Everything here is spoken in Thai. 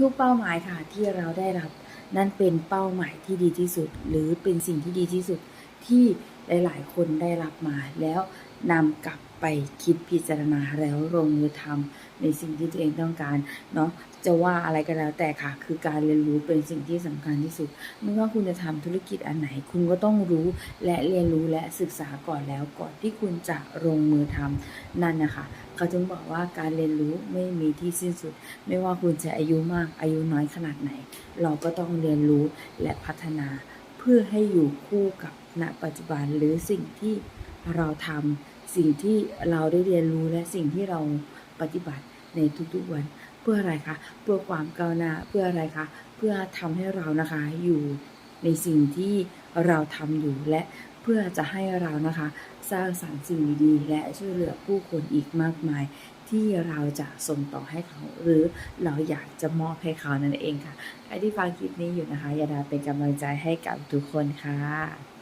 ทุกๆ เป้าหมายค่ะที่เราได้รับ นั่นเป็นเป้าหมายที่ดีที่สุด หรือเป็นสิ่งที่ดีที่สุด ที่หลาย ๆ คนได้รับมาแล้วนำกลับไปคิดพิจารณาแล้วลงมือทำในสิ่งที่ตัวเองต้องการเนาะจะว่าอะไรก็แล้วแต่ค่ะ คือการเรียนรู้เป็นสิ่งที่สำคัญที่สุด ไม่ว่าคุณจะทำธุรกิจอันไหน คุณก็ต้องรู้และเรียนรู้และศึกษาก่อนแล้วก่อนที่คุณจะลงมือทำนั่นนะคะ เขาจึงบอกว่าการเรียนรู้ไม่มีที่สิ้นสุด ไม่ว่าคุณจะอายุมากอายุน้อยขนาดไหน เราก็ต้องเรียนรู้และพัฒนา พื่อให้อยู่คู่กับณปัจจุบันหรือสิ่งที่เราทำสิ่งที่เราได้เรียนรู้และสิ่งที่เราปฏิบัติในทุกๆวัน เพื่ออะไรคะเพื่อความก้าวหน้าเพื่ออะไรคะเพื่อทำให้เรานะคะอยู่ในสิ่งที่เราทำอยู่และเพื่อจะให้เรานะคะ สร้างสรรค์สิ่งดีๆและช่วยเหลือผู้คนอีกมากมาย ที่เราจะส่งต่อให้เขา หรือเราอยากจะมอบให้เขานั่นเองค่ะใครที่ฟังคลิปนี้อยู่นะคะอย่าดาเป็นกำลังใจให้กับทุกคนค่ะ